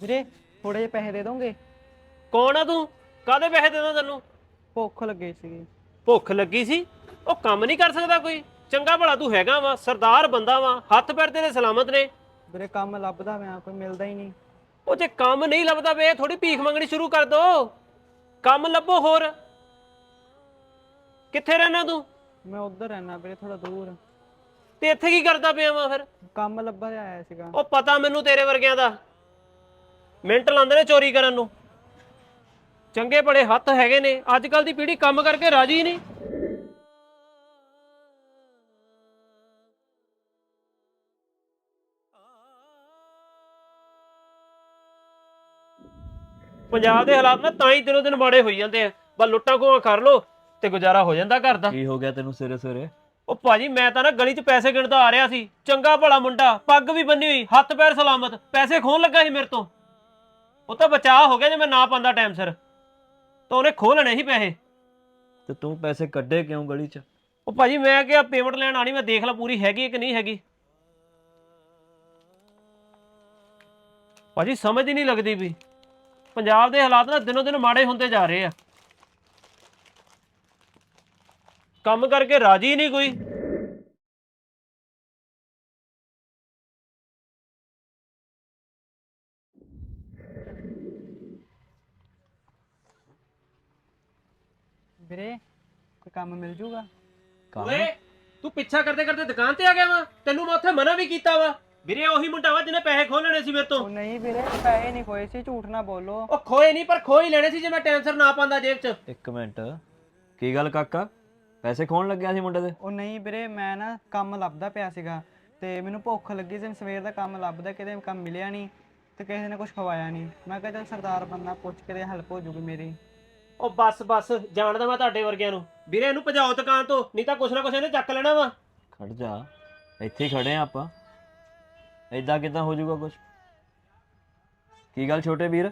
ਵੀਰੇ ਥੋੜੇ ਜਿਹੇ ਪੈਸੇ ਦੇ ਦੋਗੇ? ਕੌਣ ਆ ਤੂੰ? ਕਾਦੇ ਪੈਸੇ ਦੇਣਾ ਤੈਨੂੰ? ਭੁੱਖ ਲੱਗੀ ਸੀਗੀ। ਭੁੱਖ ਲੱਗੀ ਸੀ? ਉਹ ਕੰਮ ਨਹੀਂ ਕਰ ਸਕਦਾ ਕੋਈ। ਚੰਗਾ ਭਲਾ ਤੂੰ ਹੈਗਾ ਵਾ ਸਰਦਾਰ ਬੰਦਾ ਵਾ ਹੱਥ ਪੈਰ ਤੇਰੇ ਸਲਾਮਤ ਨੇ। ਵੀਰੇ ਕੰਮ ਲੱਭਦਾ ਮੈਂ ਕੋਈ ਮਿਲਦਾ ਹੀ ਨਹੀਂ। ਉਹ ਜੇ ਕੰਮ ਨਹੀਂ ਲੱਭਦਾ ਵੇ ਥੋੜੀ ਭੀਖ ਮੰਗਣੀ ਸ਼ੁਰੂ ਕਰ ਦੋ। ਕੰਮ ਲੱਭੋ ਹੋਰ। ਕਿੱਥੇ ਰਹਿਣਾ ਤੂੰ? ਮੈਂ ਉੱਧਰ ਰਹਿਣਾ ਵੀਰੇ ਥੋੜਾ ਦੂਰ। ਤੇ ਇੱਥੇ ਕੀ ਕਰਦਾ ਪਿਆ ਵਾ ਫਿਰ? ਕੰਮ ਲੱਭਾ ਆਇਆ ਸੀਗਾ। ਉਹ ਪਤਾ ਮੈਨੂੰ ਤੇਰੇ ਵਰਗਿਆਂ ਦਾ। ਮਿੰਟ ਲਾਉਂਦੇ ਨੇ ਚੋਰੀ ਕਰਨ ਨੂੰ। ਚੰਗੇ ਬੜੇ ਹੱਥ ਹੈਗੇ ਨੇ। ਅੱਜ ਕੱਲ ਦੀ ਪੀੜ੍ਹੀ ਕੰਮ ਕਰਕੇ ਰਾਜੀ ਨਹੀਂ। ਪੰਜਾਬ ਦੇ ਹਾਲਾਤ ਨਾ ਤਾਂ ਹੀ ਦਿਨੋਂ ਦਿਨ ਮਾੜੇ ਹੋਈ ਜਾਂਦੇ ਆ। ਬਸ ਲੁੱਟਾਂ ਖੋਹਾਂ ਕਰ ਲੋ ਤੇ ਗੁਜ਼ਾਰਾ ਹੋ ਜਾਂਦਾ ਘਰ ਦਾ। ਕੀ ਹੋ ਗਿਆ ਤੈਨੂੰ ਸਵੇਰੇ ਸਵੇਰੇ ਉਹ ਭਾਜੀ ਮੈਂ ਤਾਂ ਨਾ ਗਲੀ 'ਚ ਪੈਸੇ ਗਿਣਦਾ ਆ ਰਿਹਾ ਸੀ। ਚੰਗਾ ਭਲਾ ਮੁੰਡਾ ਪੱਗ ਵੀ ਬੰਨੀ ਹੋਈ ਹੱਥ ਪੈਰ ਸਲਾਮਤ ਪੈਸੇ ਖੋਣ ਲੱਗਾ ਸੀ ਮੇਰੇ ਤੋਂ। ਉਹ ਤਾਂ ਬਚਾਅ ਹੋ ਗਿਆ ਜੇ ਮੈਂ ਨਾ ਪਾਉਂਦਾ ਟਾਈਮ ਸਿਰ। ਤਾਂ ਉਹਨੇ ਖੋਹ ਲੈਣੇ ਸੀ ਪੈਸੇ। ਤੇ ਤੂੰ ਪੈਸੇ ਕੱਢੇ ਕਿਉਂ ਗਲੀ 'ਚ? ਉਹ ਭਾਜੀ ਮੈਂ ਕਿਹਾ ਪੇਮੈਂਟ ਲੈਣ ਆਣੀ ਮੈਂ ਦੇਖ ਲਾ ਪੂਰੀ ਹੈਗੀ ਕਿ ਨਹੀਂ ਹੈਗੀ। ਭਾਜੀ ਸਮਝ ਹੀ ਨਹੀਂ ਲੱਗਦੀ ਵੀ ਪੰਜਾਬ ਦੇ ਹਾਲਾਤ ਨਾ ਦਿਨੋਂ ਦਿਨ ਮਾੜੇ ਹੁੰਦੇ ਜਾ ਰਹੇ ਆ। ਕੰਮ ਕਰਕੇ ਰਾਜੀ ਨਹੀਂ ਕੋਈ। ਵੀਰੇ ਕੋਈ ਕੰਮ ਮਿਲ ਜੂਗਾ? ਓਏ ਤੂੰ ਪਿੱਛਾ ਕਰਦੇ ਕਰਦੇ ਦੁਕਾਨ ਤੇ ਆ ਗਿਆ ਵਾ। ਤੈਨੂੰ ਮੈਂ ਉੱਥੇ ਮਨਾ ਵੀ ਕੀਤਾ ਵਾ। ਵੀਰੇ ਉਹੀ ਮੁੰਡਾ ਵਾ ਜਿਹਨੇ ਪੈਸੇ ਖੋਹ ਲੈਣੇ ਸੀ ਮੇਰੇ ਤੋਂ। ਉਹ ਨਹੀਂ ਵੀਰੇ ਪੈਸੇ ਨਹੀਂ ਖੋਏ ਸੀ ਝੂਠ ਨਾ ਬੋਲੋ। ਉਹ ਖੋਏ ਨਹੀਂ ਪਰ ਖੋਹ ਹੀ ਲੈਣੇ ਸੀ ਜੇ ਮੈਂ ਟਾਈਮ ਸਿਰ ਨਾ ਪਾਉਂਦਾ ਜੇਬ 'ਚ। ਇੱਕ ਮਿੰਟ। ਕੀ ਗੱਲ ਕਾਕਾ? ਪੈਸੇ ਖੋਣ ਲੱਗਿਆ ਸੀ ਮੁੰਡੇ ਦੇ? ਉਹ ਨਹੀਂ ਵੀਰੇ ਮੈਂ ਨਾ ਕੰਮ ਲੱਭਦਾ ਪਿਆ ਸੀਗਾ ਤੇ ਮੈਨੂੰ ਭੁੱਖ ਲੱਗੀ ਸੀ ਸਵੇਰ ਦਾ ਕੰਮ ਲੱਭਦਾ ਕਿਤੇ ਕੰਮ ਮਿਲਿਆ ਨਹੀਂ ਤੇ ਕਿਸੇ ਨੇ ਕੁਝ ਖਵਾਇਆ ਨਹੀਂ। ਮੈਂ ਕਿਹਾ ਚੱਲ ਸਰਦਾਰ ਬੰਦਾ ਪੁੱਛ ਕੇ ਤੇ ਹੈਲਪ ਹੋ ਜੂਗੀ ਮੇਰੀ। ਉਹ ਬੱਸ ਬੱਸ ਜਾਣਦਾ ਮੈਂ ਤੁਹਾਡੇ ਵਰਗਿਆਂ ਨੂੰ। ਵੀਰੇ ਇਹਨੂੰ ਭਜਾਓ ਦੁਕਾਨ ਤੋਂ ਨਹੀਂ ਤਾਂ ਕੁਛ ਨਾ ਕੁਛ ਇਹਨੇ ਚੱਕ ਲੈਣਾ ਵਾ। ਖੜ ਜਾ ਇੱਥੇ ਹੀ ਖੜੇ ਆ ਆਪਾਂ। ਏਦਾਂ ਕਿਦਾਂ ਹੋ ਜਾਊਗਾ ਕੁਝ ਕੀ ਗੱਲ ਛੋਟੇ ਵੀਰ?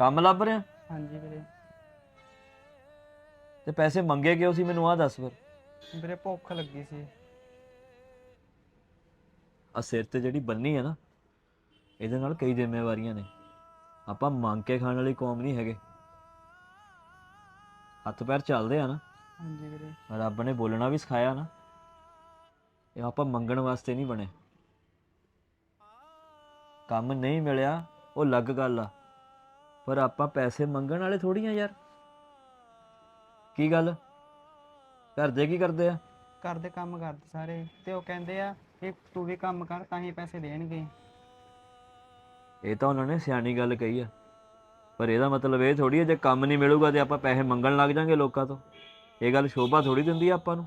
ਕੰਮ ਲੱਭ ਰਿਹਾ? ਹਾਂਜੀ ਵੀਰੇ। ਤੇ ਪੈਸੇ ਮੰਗੇ ਕਿਉਂ ਸੀ ਮੈਨੂੰ ਆ ਦੱਸ ਫਿਰ। ਵੀਰੇ ਭੁੱਖ ਲੱਗੀ ਸੀ। ਆ ਸਿਰ ਤੇ ਜਿਹੜੀ ਬੰਨੀ ਹੈ ਨਾ ਇਹਦੇ ਨਾਲ ਕਈ ਜ਼ਿੰਮੇਵਾਰੀਆਂ ਨੇ। ਆਪਾਂ ਮੰਗ ਕੇ ਖਾਣ ਵਾਲੀ ਕੌਮ ਨਹੀਂ ਹੈਗੇ। ਹੱਥ ਪੈਰ ਚੱਲਦੇ ਆ ਨਾ। ਹਾਂਜੀ ਵੀਰੇ। ਰੱਬ ਨੇ ਬੋਲਣਾ ਵੀ ਸਿਖਾਇਆ ਨਾ। ਇਹ ਆਪਾਂ ਮੰਗਣ ਵਾਸਤੇ ਨਹੀਂ ਬਣੇ। ਕੰਮ ਨਹੀਂ ਮਿਲਿਆ ਉਹ ਲੱਗ ਗੱਲ ਆ। ਪਰ ਆਪਾਂ ਪੈਸੇ ਮੰਗਣ ਵਾਲੇ ਥੋੜੀਆਂ ਯਾਰ। ਕੀ ਗੱਲ? ਘਰ ਦੇ ਕੀ ਕਰਦੇ ਆ? ਘਰ ਦੇ ਕੰਮ ਕਰਦੇ ਸਾਰੇ। ਤੇ ਉਹ ਕਹਿੰਦੇ ਆ ਕਿ ਤੂੰ ਵੀ ਕੰਮ ਕਰ ਤਾਂ ਹੀ ਪੈਸੇ ਦੇਣਗੇ। ਇਹ ਤਾਂ ਉਹਨਾਂ ਨੇ ਸਿਆਣੀ ਗੱਲ ਕਹੀ ਆ। ਪਰ ਇਹਦਾ ਮਤਲਬ ਇਹ ਥੋੜੀ ਹੈ ਜੇ ਕੰਮ ਨਹੀਂ ਮਿਲੂਗਾ ਤੇ ਆਪਾਂ ਪੈਸੇ ਮੰਗਣ ਲੱਗ ਜਾਾਂਗੇ ਲੋਕਾਂ ਤੋਂ। ਇਹ ਗੱਲ ਸ਼ੋਭਾ ਥੋੜੀ ਦਿੰਦੀ ਆ ਆਪਾਂ ਨੂੰ।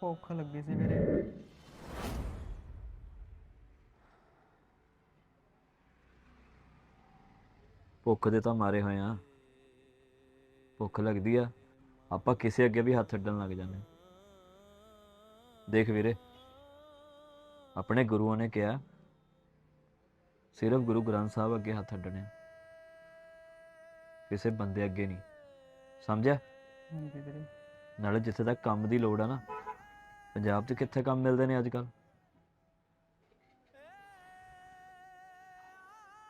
ਭੁੱਖ ਲੱਗੀ ਸੀ ਵੀਰੇ ਭੁੱਖ ਦੇ ਤਾਂ ਮਾਰੇ ਹੋਏ ਆ। ਭੁੱਖ ਲੱਗਦੀ ਆ ਆਪਾਂ ਕਿਸੇ ਅੱਗੇ ਵੀ ਹੱਥ ਅੱਡਣ ਲੱਗ ਜਾਂਦੇ। ਦੇਖ ਵੀਰੇ ਆਪਣੇ ਗੁਰੂਆਂ ਨੇ ਕਿਹਾ ਸਿਰਫ ਗੁਰੂ ਗ੍ਰੰਥ ਸਾਹਿਬ ਅੱਗੇ ਹੱਥ ਅੱਡਣੇ। ਕਿਸੇ ਬੰਦੇ ਅੱਗੇ ਨਹੀਂ। ਸਮਝਿਆ? ਹਾਂਜੀ ਵੀਰੇ। ਨਾਲੇ ਜਿੱਥੇ ਤੱਕ ਕੰਮ ਦੀ ਲੋੜ ਆ ਨਾ ਪੰਜਾਬ 'ਚ ਕਿੱਥੇ ਕੰਮ ਮਿਲਦੇ ਨੇ ਅੱਜ ਕੱਲ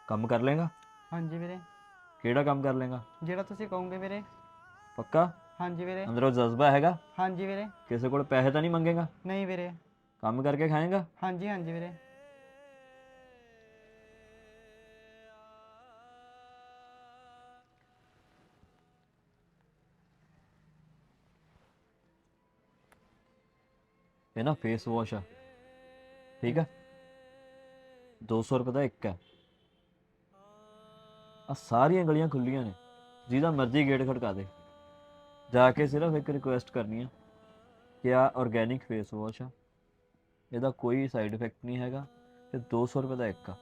ਕੰਮ ਕਰ ਲੇਗਾ ਹਾਂਜੀ ਵੀਰੇ। ਕਿਹੜਾ ਕੰਮ ਕਰ ਲੇਗਾ ਜਿਹੜਾ ਤੁਸੀਂ ਕਹੋਗੇ ਵੀਰੇ। ਪੱਕਾ? ਹਾਂਜੀ ਵੀਰੇ। ਅੰਦਰੋਂ ਜਜ਼ਬਾ ਹੈਗਾ? ਹਾਂਜੀ ਵੀਰੇ। ਕਿਸੇ ਕੋਲ ਪੈਸੇ ਤਾਂ ਨਹੀਂ ਮੰਗੇਗਾ? ਨਹੀਂ ਵੀਰੇ। ਕੰਮ ਕਰਕੇ ਖਾਏਗਾ? ਹਾਂਜੀ ਹਾਂਜੀ ਵੀਰੇ। ਇਹ ਨਾ ਫੇਸ ਵਾਸ਼ ਆ। ਠੀਕ ਆ? 200 ਰੁਪਏ ਦਾ ਇੱਕ ਹੈ ਆ ਸਾਰੀਆਂ ਗਲੀਆਂ ਖੁੱਲੀਆਂ ਨੇ ਜਿਹਦਾ ਮਰਜ਼ੀ ਗੇਟ ਖੜਕਾ ਦੇ। ਜਾ ਕੇ ਸਿਰਫ ਇੱਕ ਰਿਕੁਐਸਟ ਕਰਨੀ ਆ ਕਿ ਆ ਆਰਗੇਨਿਕ ਫੇਸ ਵਾਸ਼ ਆ ਇਹਦਾ ਕੋਈ ਸਾਈਡ ਇਫੈਕਟ ਨਹੀਂ ਹੈਗਾ ਤੇ 200 ਰੁਪਏ ਦਾ ਇੱਕ ਆ।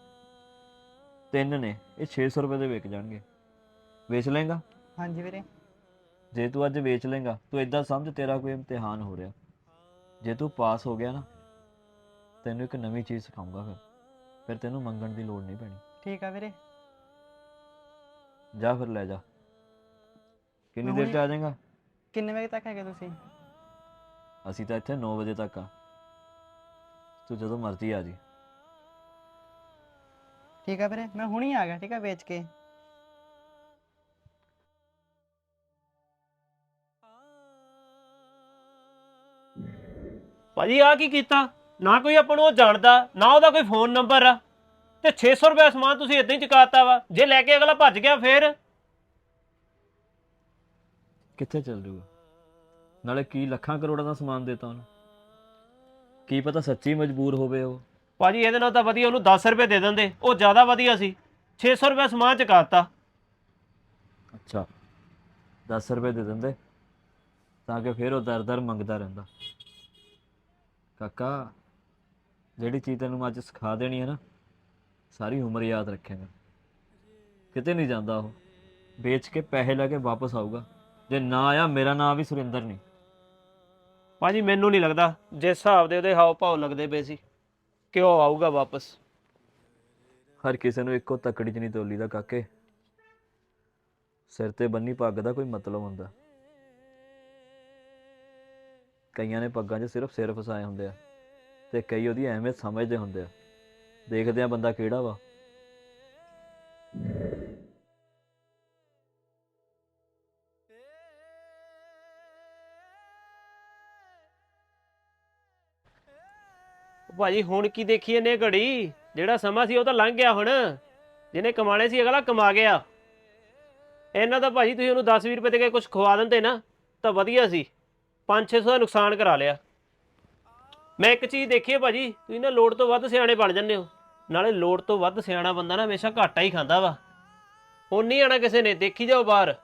ਤਿੰਨ ਨੇ ਇਹ 600 ਰੁਪਏ ਦੇ ਵਿਕ ਜਾਣਗੇ। ਵੇਚ ਲੇਗਾ ਹਾਂਜੀ ਵੀਰੇ। ਜੇ ਤੂੰ ਅੱਜ ਵੇਚ ਲੇਗਾ ਤੂੰ ਇਦਾਂ ਸਮਝ ਤੇਰਾ ਕੋਈ ਇਮਤਿਹਾਨ ਹੋ ਰਿਹਾ। ਜੇ ਤੂੰ ਪਾਸ ਹੋ ਗਿਆ ਨਾ ਤੈਨੂੰ ਇੱਕ ਨਵੀਂ ਚੀਜ਼ ਸਿਖਾਉਂਗਾ ਫਿਰ। ਫਿਰ ਤੈਨੂੰ ਮੰਗਣ ਦੀ ਲੋੜ ਨਹੀਂ ਪੈਣੀ। ਠੀਕ ਆ ਵੀਰੇ। ਜਾ ਫਿਰ ਲੈ ਜਾ। ਕਿੰਨੀ ਦੇਰ ਚ ਆ ਜਾਏਗਾ? ਕਿੰਨੇ ਵਜੇ ਤੱਕ ਹੈਗੇ ਤੁਸੀਂ? ਅਸੀਂ ਤਾਂ ਇੱਥੇ 9 ਵਜੇ ਤੱਕ ਆ। ਤੂੰ ਜਦੋਂ ਮਰਜ਼ੀ ਆ ਜੀ। ਠੀਕ ਆ ਵੀਰੇ ਮੈਂ ਹੁਣੀ ਆ ਗਿਆ ਠੀਕ ਆ ਵੇਚ ਕੇ। ਭਾਜੀ ਆ ਕੀ ਕੀਤਾ? ਨਾ ਕੋਈ ਆਪਾਂ ਨੂੰ ਉਹ ਜਾਣਦਾ ਨਾ ਉਹਦਾ ਕੋਈ ਫੋਨ ਨੰਬਰ ਆ। ਤੇ 600 ਰੁਪਏ ਸਮਾਨ ਤੁਸੀਂ ਇਦਾਂ ਹੀ ਚੁਕਾਤਾ ਵਾ। ਜੇ ਲੈ ਕੇ ਅਗਲਾ ਭੱਜ ਗਿਆ ਫੇਰ? ਕਿੱਥੇ ਚੱਲ ਜੂਗਾ? ਨਾਲੇ ਕੀ ਲੱਖਾਂ ਕਰੋੜਾਂ ਦਾ ਸਮਾਨ ਦੇਤਾ ਉਹਨੂੰ? ਕੀ ਪਤਾ ਸੱਚੀ ਮਜਬੂਰ ਹੋਵੇ ਉਹ? ਭਾਜੀ ਇਹਦੇ ਨਾਲ ਤਾਂ ਵਧੀਆ ਉਹਨੂੰ 10 ਰੁਪਏ ਦੇ ਦਿੰਦੇ। ਉਹ ਜ਼ਿਆਦਾ ਵਧੀਆ ਸੀ। 600 ਰੁਪਏ ਸਮਾਨ ਚੁਕਾਤਾ। ਅੱਛਾ। 10 ਰੁਪਏ ਦੇ ਦਿੰਦੇ? ਤਾਂ ਕਿ ਫਿਰ ਉਹ ਦਰ-ਦਰ ਮੰਗਦਾ ਰਹਿੰਦਾ। ਕਾਕਾ ਜਿਹੜੀ ਚੀਜ਼ ਤੈਨੂੰ ਮੈਂ ਅੱਜ ਸਿਖਾ ਦੇਣੀ ਹੈ ਨਾ ਸਾਰੀ ਉਮਰ ਯਾਦ ਰੱਖੇਗਾ। ਕਿਤੇ ਨਹੀਂ ਜਾਂਦਾ ਉਹ। ਵੇਚ ਕੇ ਪੈਸੇ ਲੈ ਕੇ ਵਾਪਸ ਆਊਗਾ। ਜੇ ਨਾ ਆਇਆ, ਮੇਰਾ ਨਾਮ ਵੀ ਸੁਰਿੰਦਰ ਨਹੀਂ। ਭਾਜੀ, ਮੈਨੂੰ ਨਹੀਂ ਲੱਗਦਾ ਜਿਸ ਹਿਸਾਬ ਦੇ ਉਹਦੇ ਹਾਵ ਭਾਵ ਲੱਗਦੇ ਪਏ ਸੀ ਕਿ ਉਹ ਆਊਗਾ ਵਾਪਸ? ਹਰ ਕਿਸੇ ਨੂੰ ਇੱਕੋ ਤੱਕੜੀ 'ਚ ਨਹੀਂ ਤੋਲੀ ਦਾ ਕਾਕੇ। ਸਿਰ ਤੇ ਬੰਨੀ ਪੱਗ ਦਾ ਕੋਈ ਮਤਲਬ ਹੁੰਦਾ। ਕਈਆਂ ਨੇ ਪੱਗਾਂ 'ਚ ਸਿਰਫ ਸਿਰ ਫਸਾਏ ਹੁੰਦੇ ਆ ਤੇ ਕਈ ਉਹਦੀ ਅਹਿਮੀਅਤ ਸਮਝਦੇ ਹੁੰਦੇ ਆ। ਦੇਖਦੇ ਆ ਬੰਦਾ ਕਿਹੜਾ ਵਾ। ਭਾਜੀ, ਹੁਣ ਕੀ ਦੇਖੀ ਇਹਨੇ ਘੜੀ? ਜਿਹੜਾ ਸਮਾਂ ਸੀ ਉਹ ਤਾਂ ਲੰਘ ਗਿਆ ਹੁਣ। ਜਿਹਨੇ ਕਮਾਣੇ ਸੀ, ਅਗਲਾ ਕਮਾ ਗਿਆ। ਇਹਨਾਂ ਦਾ ਭਾਜੀ, ਤੁਸੀਂ ਉਹਨੂੰ 10 20 ਰੁਪਏ ਦੇ ਕੇ ਕੁਝ ਖਵਾ ਦਿੰਦੇ ਨਾ, ਤਾਂ ਵਧੀਆ ਸੀ। 5-600 ਦਾ ਨੁਕਸਾਨ ਕਰਾ ਲਿਆ। ਮੈਂ ਇੱਕ ਚੀਜ਼ ਦੇਖੀ ਹੈ ਭਾਜੀ, ਤੁਸੀਂ ਨਾ ਲੋੜ ਤੋਂ ਵੱਧ ਸਿਆਣੇ ਬਣ ਜਾਂਦੇ ਹੋ। ਨਾਲੇ ਲੋੜ ਤੋਂ ਵੱਧ ਸਿਆਣਾ ਬੰਦਾ ਨਾ ਹਮੇਸ਼ਾ ਘਾਟਾ ਹੀ ਖਾਂਦਾ ਵਾ। ਹੁਣ ਨਹੀਂ ਆਣਾ ਕਿਸੇ ਨੇ, ਦੇਖੀ ਜਾਓ ਬਾਹਰ।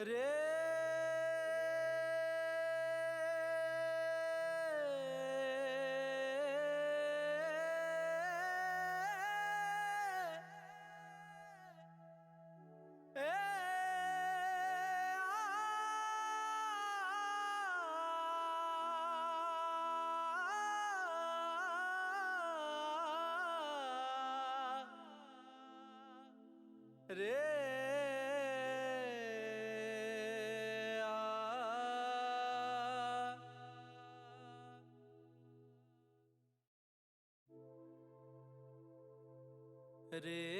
ਮਾਂ রে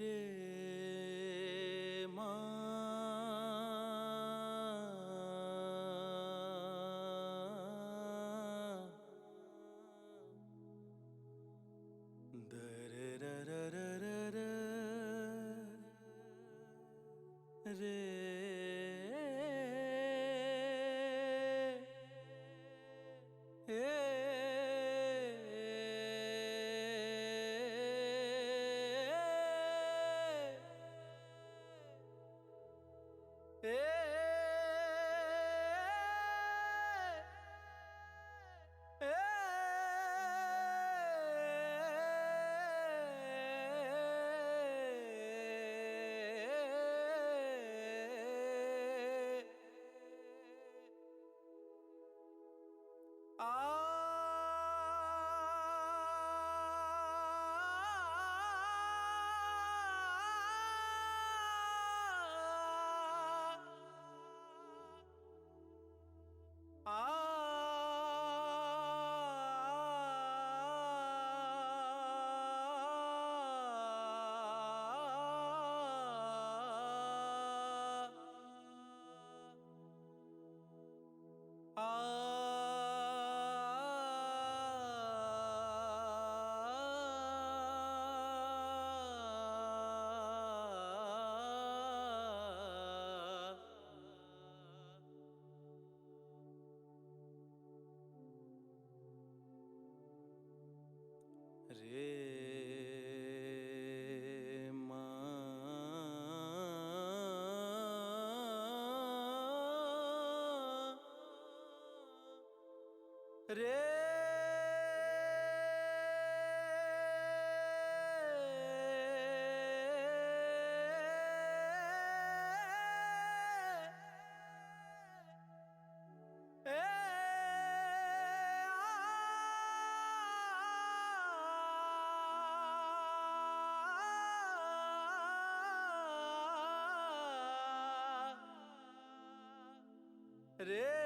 Yeah. ਆ ਰੇ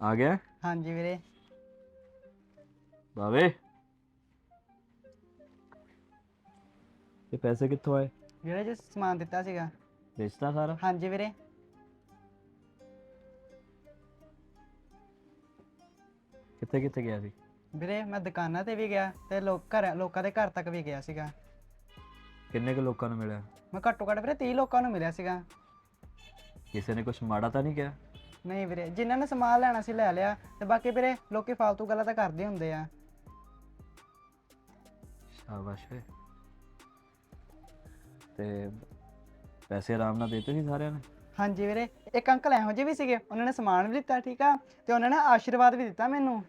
ਆ ਗਿਆ? ਹਾਂਜੀ ਵੀਰੇ। ਬਾਵੇ। ਇਹ ਪੈਸੇ ਕਿੱਥੋਂ ਆਏ? ਵੀਰੇ ਜੋ ਸਮਾਨ ਦਿੱਤਾ ਸੀਗਾ। ਵੇਚਤਾ ਸਾਰਾ? ਹਾਂਜੀ ਵੀਰੇ। ਕਿੱਥੇ ਕਿੱਥੇ ਗਿਆ ਸੀ? ਵੀਰੇ ਮੈਂ ਦੁਕਾਨਾਂ ਤੇ ਵੀ ਗਿਆ ਤੇ ਲੋਕ ਘਰ ਲੋਕਾਂ ਦੇ ਘਰ ਤੱਕ ਵੀ ਗਿਆ ਸੀਗਾ। ਕਿੰਨੇ ਕੁ ਲੋਕਾਂ ਨੂੰ ਮਿਲਿਆ? ਮੈਂ ਘੱਟੋ ਘੱਟ ਵੀਰੇ 30 ਲੋਕਾਂ ਨੂੰ ਮਿਲਿਆ ਸੀਗਾ। ਕਿਸੇ ਨੇ ਕੁਝ ਮਾੜਾ ਤਾਂ ਨਹੀਂ ਕਿਹਾ? ਨਹੀਂ ਵੀਰੇ ਜਿਨ੍ਹਾਂ ਨੇ ਸਮਾਨ ਲੈਣਾ ਸੀ ਲੈ ਲਿਆ ਤੇ ਬਾਕੀ ਵੀਰੇ ਲੋਕੀ ਫालतू ਗੱਲਾਂ ਤਾਂ ਕਰਦੇ ਹੁੰਦੇ ਆ। ਸ਼ਾਬਾਸ਼ ਵੇ ਤੇ ਪੈਸੇ ਆਰਾਮ ਨਾਲ ਦੇਤੇ ਸੀ ਸਾਰਿਆਂ ਨੇ? ਹਾਂਜੀ ਵੀਰੇ ਇੱਕ ਅੰਕਲ ਇਹੋ ਜਿਹੇ ਵੀ ਸੀਗੇ ਉਹਨਾਂ ਨੇ ਸਮਾਨ ਵੀ ਦਿੱਤਾ ਠੀਕ ਆ? ਤੇ ਉਹਨਾਂ ਨੇ ਆਸ਼ੀਰਵਾਦ ਵੀ ਦਿੱਤਾ ਮੈਨੂੰ।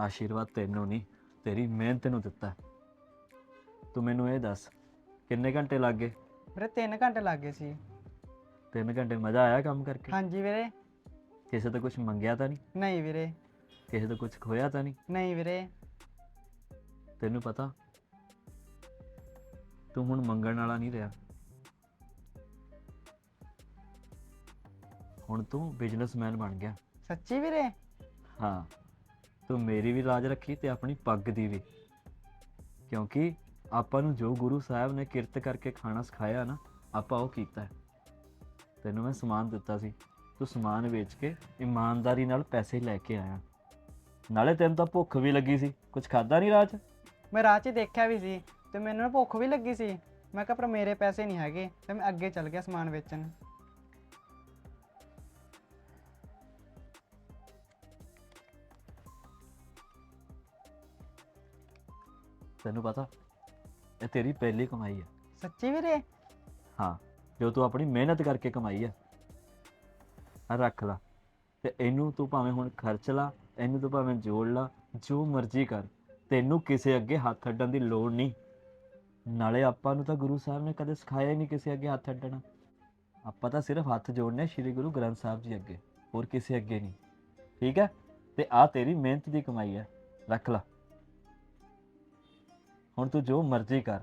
ਆਸ਼ੀਰਵਾਦ ਤੈਨੂੰ ਨਹੀਂ ਤੇਰੀ ਮਿਹਨਤ ਨੂੰ ਦਿੱਤਾ। ਹੈ। ਤੂੰ ਮੈਨੂੰ ਇਹ ਦੱਸ ਕਿੰਨੇ ਘੰਟੇ ਲੱਗ ਗਏ? ਵੀਰੇ 3 ਘੰਟੇ ਲੱਗ ਗਏ ਸੀ। 3 ਘੰਟੇ ਮਜ਼ਾ ਆਇਆ ਕੰਮ ਕਰਕੇ? ਹਾਂਜੀ ਵੀਰੇ। ਕਿਸੇ ਤੋਂ ਕੁਝ ਮੰਗਿਆ ਤਾਂ ਨਹੀਂ? ਨਹੀਂ ਵੀਰੇ। ਕਿਸੇ ਤੋਂ ਕੁਝ ਖੋਇਆ ਤਾਂ ਨਹੀਂ? ਨਹੀਂ ਵੀਰੇ। ਤੈਨੂੰ ਪਤਾ ਤੂੰ ਹੁਣ ਮੰਗਣ ਵਾਲਾ ਨਹੀਂ ਰਿਹਾ। ਹੁਣ ਤੂੰ ਬਿਜ਼ਨਸਮੈਨ ਬਣ ਗਿਆ। ਸੱਚੀ ਵੀਰੇ? ਹਾਂ। ਤੂੰ ਮੇਰੀ ਵੀ ਲਾਜ ਰੱਖੀ ਤੇ ਆਪਣੀ ਪੱਗ ਦੀ ਵੀ। ਕਿਉਂਕਿ ਆਪਾਂ ਨੂੰ ਜੋ ਗੁਰੂ ਸਾਹਿਬ ਨੇ ਕਿਰਤ ਕਰਕੇ ਖਾਣਾ ਸਿਖਾਇਆ ਨਾ ਆਪਾਂ ਉਹ ਕੀਤਾ। ਹੈ। ਤੈਨੂੰ ਮੈਂ ਸਮਾਨ ਦਿੱਤਾ ਸੀ। ਤੂੰ ਸਮਾਨ ਵੇਚ ਕੇ ਇਮਾਨਦਾਰੀ ਨਾਲ ਪੈਸੇ ਲੈ ਕੇ ਆਇਆ। ਨਾਲੇ ਤੈਨੂੰ ਤਾਂ ਭੁੱਖ ਵੀ ਲੱਗੀ ਸੀ। ਕੁਝ ਖਾਦਾ ਨਹੀਂ 'ਚ? ਮੈਂ ਰਾਹ 'ਚ ਦੇਖਿਆ ਵੀ ਸੀ ਤੇ ਮੈਨੂੰ ਨਾ ਭੁੱਖ ਵੀ ਲੱਗੀ ਸੀ। ਮੈਂ ਕਿਹਾ ਪਰ ਮੇਰੇ ਪੈਸੇ ਨਹੀਂ ਹੈਗੇ ਤੇ ਮੈਂ ਅੱਗੇ ਚੱਲ ਗਿਆ ਸਮਾਨ ਵੇਚਣ। ਤੈਨੂੰ ਪਤਾ ਇਹ ਤੇਰੀ ਪਹਿਲੀ ਕਮਾਈ ਹੈ ਸੱਚੀ ਵੀਰੇ? ਹਾਂ। ਜੋ ਤੂੰ ਆਪਣੀ ਮਿਹਨਤ ਕਰਕੇ ਕਮਾਈ ਹੈ ਆ ਰੱਖ ਲਾ। ਤੇ ਇਹਨੂੰ ਤੂੰ ਭਾਵੇਂ ਹੁਣ ਖਰਚ ਲਾ, ਇਹਨੂੰ ਤੂੰ ਭਾਵੇਂ ਜੋੜ ਲਾ, ਜੋ ਮਰਜ਼ੀ ਕਰ। ਤੈਨੂੰ ਕਿਸੇ ਅੱਗੇ ਹੱਥ ਅੱਡਣ ਦੀ ਲੋੜ ਨਹੀਂ। ਨਾਲੇ ਆਪਾਂ ਨੂੰ ਤਾਂ ਗੁਰੂ ਸਾਹਿਬ ਨੇ ਕਦੇ ਸਿਖਾਇਆ ਹੀ ਨਹੀਂ ਕਿਸੇ ਅੱਗੇ ਹੱਥ ਅੱਡਣਾ। ਆਪਾਂ ਤਾਂ ਸਿਰਫ ਹੱਥ ਜੋੜਨੇ ਸ੍ਰੀ ਗੁਰੂ ਗ੍ਰੰਥ ਸਾਹਿਬ ਜੀ ਅੱਗੇ, ਹੋਰ ਕਿਸੇ ਅੱਗੇ ਨਹੀਂ। ਠੀਕ ਹੈ ਤੇ ਆ ਤੇਰੀ ਮਿਹਨਤ ਦੀ ਕਮਾਈ ਹੈ ਰੱਖ ਲਾ। ਹੁਣ ਤੂੰ ਜੋ ਮਰਜ਼ੀ ਕਰ।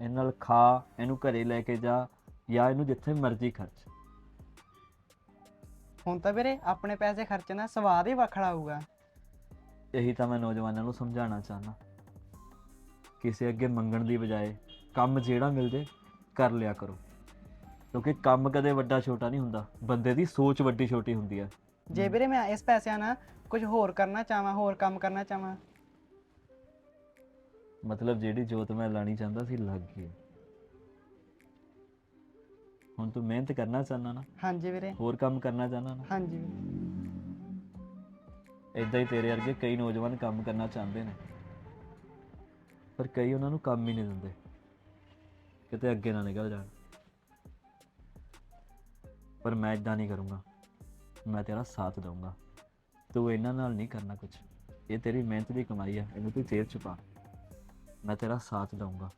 ਇਹਨਾਂ ਨਾਲ ਖਾ, ਇਹਨੂੰ ਘਰੇ ਲੈ ਕੇ ਜਾ ਜਾਂ ਇਹਨੂੰ ਜਿੱਥੇ ਮਰਜ਼ੀ ਖਰਚ। ਹੁਣ ਤਾਂ ਵੀਰੇ ਆਪਣੇ ਪੈਸੇ ਖਰਚਣ ਸਵਾਦ ਹੀ ਵੱਖਰਾ ਆਊਗਾ ਇਹੀ ਤਾਂ ਮੈਂ ਨੌਜਵਾਨਾਂ ਨੂੰ ਸਮਝਾਉਣਾ ਚਾਹੁੰਦਾ। ਕਿਸੇ ਅੱਗੇ ਮੰਗਣ ਦੀ ਬਜਾਏ ਕੰਮ ਜਿਹੜਾ ਮਿਲ ਜੇ ਕਰ ਲਿਆ ਕਰੋ। ਕਿਉਂਕਿ ਕੰਮ ਕਦੇ ਵੱਡਾ ਛੋਟਾ ਨਹੀਂ ਹੁੰਦਾ ਬੰਦੇ ਦੀ ਸੋਚ ਵੱਡੀ ਛੋਟੀ ਹੁੰਦੀ ਹੈ। ਜੇ ਵੀਰੇ ਮੈਂ ਇਸ ਪੈਸਿਆਂ ਨਾਲ ਕੁਝ ਹੋਰ ਕਰਨਾ ਚਾਹਾਂ ਹੋਰ ਕੰਮ ਕਰਨਾ ਚਾਹਾਂ। ਮਤਲਬ ਜਿਹੜੀ ਜੋਤ ਮੈਂ ਲਾਣੀ ਚਾਹੁੰਦਾ ਸੀ ਲੱਗ ਗਈ। ਹੁਣ ਤੂੰ ਮਿਹਨਤ ਕਰਨਾ ਚਾਹੁੰਦਾ ਨਾ ਹਾਂਜੀ ਵੀਰੇ। ਹੋਰ ਕੰਮ ਕਰਨਾ ਚਾਹੁੰਦਾ ਨਾ। ਹਾਂਜੀ ਵੀਰੇ। ਇਦਾਂ ਹੀ ਤੇਰੇ ਵਰਗੇ ਕਈ ਨੌਜਵਾਨ ਕੰਮ ਕਰਨਾ ਚਾਹੁੰਦੇ ਨੇ ਪਰ ਕਈ ਉਹਨਾਂ ਨੂੰ ਕੰਮ ਹੀ ਨਹੀਂ ਦਿੰਦੇ ਕਿਤੇ ਅੱਗੇ ਨਾ ਨਿਕਲ ਜਾਣ। ਪਰ ਮੈਂ ਇਦਾਂ ਨਹੀਂ ਕਰੂੰਗਾ ਮੈਂ ਤੇਰਾ ਸਾਥ ਦਊਂਗਾ। ਤੂੰ ਇਹਨਾਂ ਨਾਲ ਨਹੀਂ ਕਰਨਾ ਕੁਝ ਇਹ ਤੇਰੀ ਮਿਹਨਤ ਦੀ ਕਮਾਈ ਹੈ ਇਹਨੂੰ ਤੂੰ ਜੇਬ ਚ ਪਾ। ਮੈਂ ਤੇਰਾ ਸਾਥ ਦਊਂਗਾ।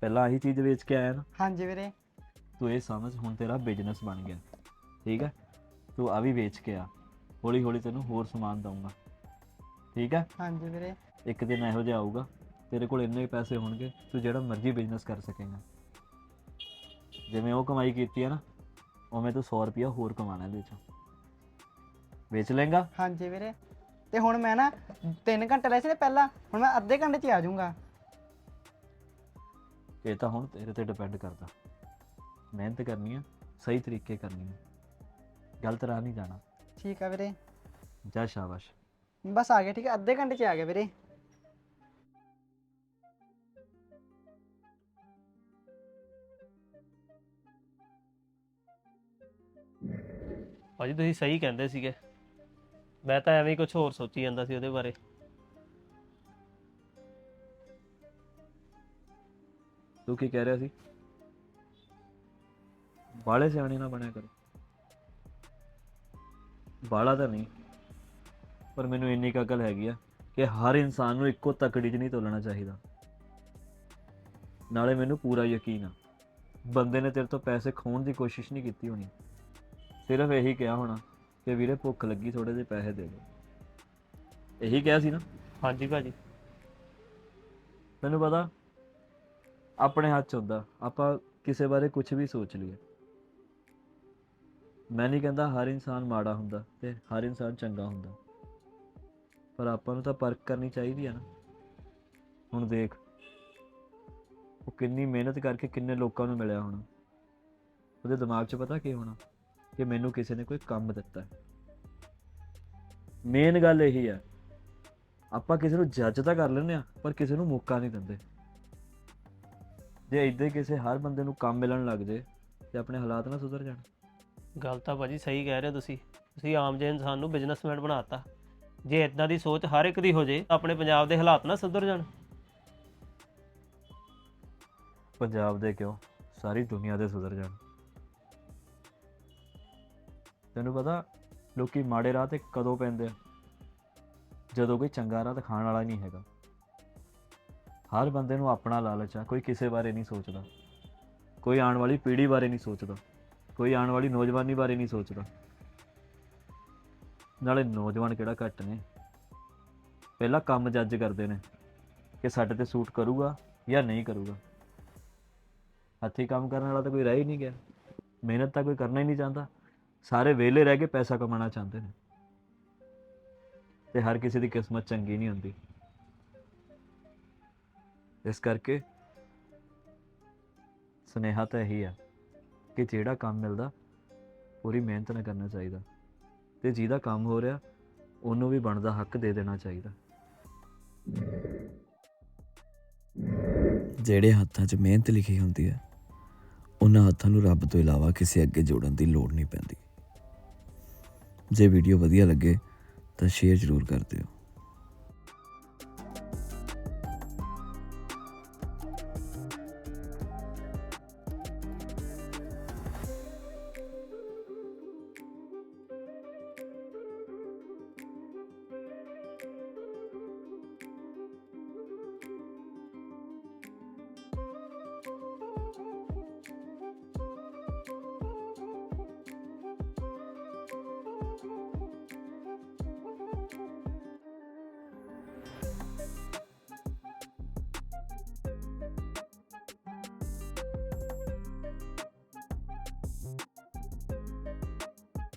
ਪਹਿਲਾਂ ਆਹੀ ਚੀਜ਼ ਵੇਚ ਕੇ ਆਇਆ ਨਾ। ਹਾਂਜੀ ਵੀਰੇ। ਤੂੰ ਇਹ ਸਮਝ ਹੁਣ ਤੇਰਾ ਬਿਜ਼ਨਸ ਬਣ ਗਿਆ। ਠੀਕ ਹੈ? ਤੂੰ ਆ ਵੀ ਵੇਚ ਕੇ ਆ। ਹੌਲੀ ਹੌਲੀ ਤੈਨੂੰ ਹੋਰ ਸਮਾਨ ਦਊਂਗਾ। ਠੀਕ ਹੈ? ਹਾਂਜੀ ਵੀਰੇ। ਇੱਕ ਦਿਨ ਇਹੋ ਜਿਹਾ ਆਊਗਾ ਤੇਰੇ ਕੋਲ ਇੰਨੇ ਪੈਸੇ ਹੋਣਗੇ ਤੂੰ ਜਿਹੜਾ ਮਰਜ਼ੀ ਬਿਜ਼ਨਸ ਕਰ ਸਕੇਗਾ। ਜਿਵੇਂ ਉਹ ਕਮਾਈ ਕੀਤੀ ਹੈ ਨਾ ਉਵੇਂ ਤੂੰ 100 ਰੁਪਿਆ ਹੋਰ ਕਮਾਣਾ ਇਹਦੇ ਚੋਂ। ਵੇਚ ਲੇਗਾ ਹਾਂਜੀ ਵੀਰੇ। ਤੇ ਹੁਣ ਮੈਂ ਨਾ 3 ਘੰਟੇ ਲਏ ਸੀ ਨਾ ਪਹਿਲਾਂ ਹੁਣ ਮੈਂ ਅੱਧੇ ਘੰਟੇ 'ਚ ਹੀ ਆ ਜਾਊਂਗਾ। ਇਹ ਤਾਂ ਹੁਣ ਤੇਰੇ ਤੇ ਡਿਪੈਂਡ ਕਰਦਾ। ਮਿਹਨਤ ਕਰਨੀ ਆ ਸਹੀ ਤਰੀਕੇ ਕਰਨੀ ਆ। ਗਲਤ ਰਾਹ ਨਹੀਂ ਜਾਣਾ। ਠੀਕ ਆ ਵੀਰੇ। ਜਾ ਸ਼ਾਬਾਸ਼। ਬਸ ਆ ਗਿਆ ਠੀਕ ਹੈ ਅੱਧੇ ਘੰਟੇ 'ਚ ਆ ਗਿਆ ਵੀਰੇ। ਭਾਜੀ ਤੁਸੀਂ ਸਹੀ ਕਹਿੰਦੇ ਸੀਗੇ। ਮੈਂ ਤਾਂ ਐਵੇਂ ਹੀ ਕੁਝ ਹੋਰ ਸੋਚੀ ਜਾਂਦਾ ਸੀ ਉਹਦੇ ਬਾਰੇ। ਤੂੰ ਕੀ ਕਹਿ ਰਿਹਾ ਸੀ? ਬਾਲੇ ਸਿਆਣੇ ਨਾ ਬਣਿਆ ਕਰੋ। ਬਾਲਾ ਤਾਂ ਨਹੀਂ ਪਰ ਮੈਨੂੰ ਇੰਨੀ ਕੁ ਅਕਲ ਹੈਗੀ ਆ ਕਿ ਹਰ ਇਨਸਾਨ ਨੂੰ ਇੱਕੋ ਤਕੜੀ 'ਚ ਨਹੀਂ ਤੋਲਣਾ ਚਾਹੀਦਾ। ਨਾਲੇ ਮੈਨੂੰ ਪੂਰਾ ਯਕੀਨ ਆ ਬੰਦੇ ਨੇ ਤੇਰੇ ਤੋਂ ਪੈਸੇ ਖੋਣ ਦੀ ਕੋਸ਼ਿਸ਼ ਨਹੀਂ ਕੀਤੀ ਹੋਣੀ। ਸਿਰਫ ਇਹੀ ਕਿਹਾ ਹੋਣਾ ਕਿ ਵੀਰੇ ਭੁੱਖ ਲੱਗੀ ਥੋੜੇ ਜਿਹੇ ਪੈਸੇ ਦੇ ਦੇ ਇਹੀ ਕਿਹਾ ਸੀ ਨਾ? ਹਾਂਜੀ ਭਾਜੀ। ਤੈਨੂੰ ਪਤਾ ਆਪਣੇ ਹੱਥ 'ਚ ਹੁੰਦਾ। ਆਪਾਂ ਕਿਸੇ ਬਾਰੇ ਕੁਝ ਵੀ ਸੋਚ ਲਈਏ। ਮੈਂ ਨਹੀਂ ਕਹਿੰਦਾ ਹਰ ਇਨਸਾਨ ਮਾੜਾ ਹੁੰਦਾ ਤੇ ਹਰ ਇਨਸਾਨ ਚੰਗਾ ਹੁੰਦਾ। ਪਰ ਆਪਾਂ ਨੂੰ ਤਾਂ ਪਰਖ ਕਰਨੀ ਚਾਹੀਦੀ ਆ ਨਾ। ਹੁਣ ਦੇਖ, ਉਹ ਕਿੰਨੀ ਮਿਹਨਤ ਕਰਕੇ ਕਿੰਨੇ ਲੋਕਾਂ ਨੂੰ ਮਿਲਿਆ ਹੋਣਾ। ਉਹਦੇ ਦਿਮਾਗ 'ਚ ਪਤਾ ਕੀ ਹੋਣਾ? ਕਿ ਮੈਨੂੰ ਕਿਸੇ ਨੇ ਕੋਈ ਕੰਮ ਦਿੱਤਾ। ਹੈ ਮੇਨ ਗੱਲ ਇਹੀ ਹੈ ਆਪਾਂ ਕਿਸੇ ਨੂੰ ਜੱਜ ਤਾਂ ਕਰ ਲੈਂਦੇ ਆ, ਪਰ ਕਿਸੇ ਨੂੰ ਮੌਕਾ ਨਹੀਂ ਦਿੰਦੇ। ਜੇ ਇਦਾਂ ਹੀ ਕਿਸੇ ਹਰ ਬੰਦੇ ਨੂੰ ਕੰਮ ਮਿਲਣ ਲੱਗ ਜੇ ਤੇ ਆਪਣੇ ਹਾਲਾਤ ਨਾ ਸੁਧਰ ਜਾਣ। ਗੱਲ ਤਾਂ ਭਾਜੀ ਸਹੀ ਕਹਿ ਰਹੇ ਹੋ ਤੁਸੀਂ। ਤੁਸੀਂ ਆਮ ਜਿਹੇ ਇਨਸਾਨ ਨੂੰ ਬਿਜ਼ਨਸਮੈਨ ਬਣਾਤਾ। ਜੇ ਇਦਾਂ ਦੀ ਸੋਚ ਹਰ ਇੱਕ ਦੀ ਹੋ ਜੇ ਆਪਣੇ ਪੰਜਾਬ ਦੇ ਹਾਲਾਤ ਨਾ ਸੁਧਰ ਜਾਣ। ਪੰਜਾਬ ਦੇ ਕਿਉਂ? ਸਾਰੀ ਦੁਨੀਆ ਦੇ ਸੁਧਰ ਜਾਣ। ਤੈਨੂੰ ਪਤਾ ਲੋਕੀ ਮਾੜੇ ਰਾਹ ਤੇ ਕਦੋਂ ਪੈਂਦੇ ਆ? ਜਦੋਂ ਕੋਈ ਚੰਗਾ ਰਾਹ ਦਿਖਾਉਣ ਵਾਲਾ ਨਹੀਂ ਹੈਗਾ। ਹਰ ਬੰਦੇ ਨੂੰ ਆਪਣਾ ਲਾਲਚ ਆ, ਕੋਈ ਕਿਸੇ ਬਾਰੇ ਨਹੀਂ ਸੋਚਦਾ। ਕੋਈ ਆਉਣ ਵਾਲੀ ਪੀੜ੍ਹੀ ਬਾਰੇ ਨਹੀਂ ਸੋਚਦਾ। ਕੋਈ ਆਉਣ ਵਾਲੀ ਨੌਜਵਾਨੀ ਬਾਰੇ ਨਹੀਂ ਸੋਚਦਾ। ਨਾਲੇ ਨੌਜਵਾਨ ਕਿਹੜਾ ਘੱਟ ਨੇ? ਪਹਿਲਾਂ ਕੰਮ ਜੱਜ ਕਰਦੇ ਨੇ ਕਿ ਸਾਡੇ ਤੇ ਸੂਟ ਕਰੂਗਾ ਜਾਂ ਨਹੀਂ ਕਰੂਗਾ। ਹੱਥੀਂ ਕੰਮ ਕਰਨ ਵਾਲਾ ਤਾਂ ਕੋਈ ਰਹਿ ਹੀ ਨਹੀਂ ਗਿਆ। ਮਿਹਨਤ ਤਾਂ ਕੋਈ ਕਰਨਾ ਹੀ ਨਹੀਂ ਚਾਹੁੰਦਾ। ਸਾਰੇ ਵਿਹਲੇ ਰਹਿ ਕੇ ਪੈਸਾ ਕਮਾਉਣਾ ਚਾਹੁੰਦੇ ਨੇ। ਤੇ ਹਰ ਕਿਸੇ ਦੀ ਕਿਸਮਤ ਚੰਗੀ ਨਹੀਂ ਹੁੰਦੀ। ਇਸ ਕਰਕੇ ਸੁਨੇਹਾ ਤਾਂ ਇਹੀ ਆ ਕਿ ਜਿਹੜਾ ਕੰਮ ਮਿਲਦਾ, ਪੂਰੀ ਮਿਹਨਤ ਨਾਲ ਕਰਨਾ ਚਾਹੀਦਾ। ਤੇ ਜਿਹਦਾ ਕੰਮ ਹੋ ਰਿਹਾ, ਉਹਨੂੰ ਵੀ ਬਣਦਾ ਹੱਕ ਦੇ ਦੇਣਾ ਚਾਹੀਦਾ। ਜਿਹੜੇ ਹੱਥਾਂ 'ਚ ਮਿਹਨਤ ਲਿਖੀ ਹੁੰਦੀ ਹੈ, ਉਹਨਾਂ ਹੱਥਾਂ ਨੂੰ ਰੱਬ ਤੋਂ ਇਲਾਵਾ ਕਿਸੇ ਅੱਗੇ ਜੋੜਨ ਦੀ ਲੋੜ ਨਹੀਂ ਪੈਂਦੀ। ਜੇ ਵੀਡੀਓ ਵਧੀਆ ਲੱਗੇ, ਤਾਂ ਸ਼ੇਅਰ ਜ਼ਰੂਰ ਕਰ ਦਿਓ।